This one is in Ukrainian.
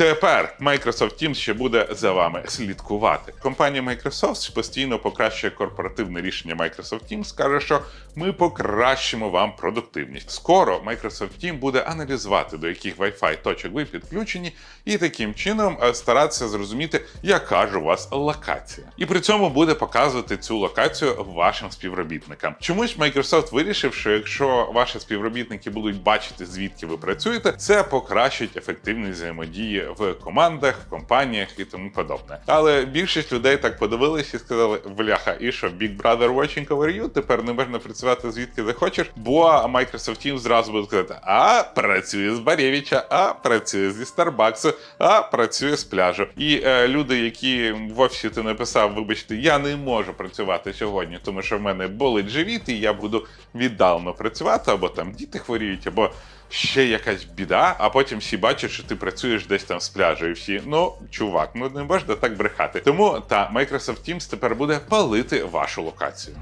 Тепер Microsoft Teams ще буде за вами слідкувати. Компанія Microsoft постійно покращує корпоративне рішення Microsoft Teams, каже, що ми покращимо вам продуктивність. Скоро Microsoft Teams буде аналізувати, до яких Wi-Fi точок ви підключені, і таким чином е, старатися зрозуміти, яка ж у вас локація. І при цьому буде показувати цю локацію вашим співробітникам. Чомусь Microsoft вирішив, що якщо ваші співробітники будуть бачити, звідки ви працюєте, це покращить ефективність взаємодії в командах, в компаніях і тому подобне. Але більшість людей так подивились і сказали: бляха, і що Big Brother watching over you, тепер не можна працювати звідки захочеш, бо Microsoft Teams зразу буде казати: а працює з Барєвича, а працює зі Старбаксу, а працює з пляжу. І е, люди, які в офісі ти написав, вибачте, я не можу працювати сьогодні, тому що в мене болить живіт, і я буду віддалено працювати, або там діти хворіють, або ще якась біда, а потім всі бачать, що ти працюєш десь там з пляжу, і всі, ну, чувак, ну не можна так брехати. Тому та Microsoft Teams тепер буде палити вашу локацію.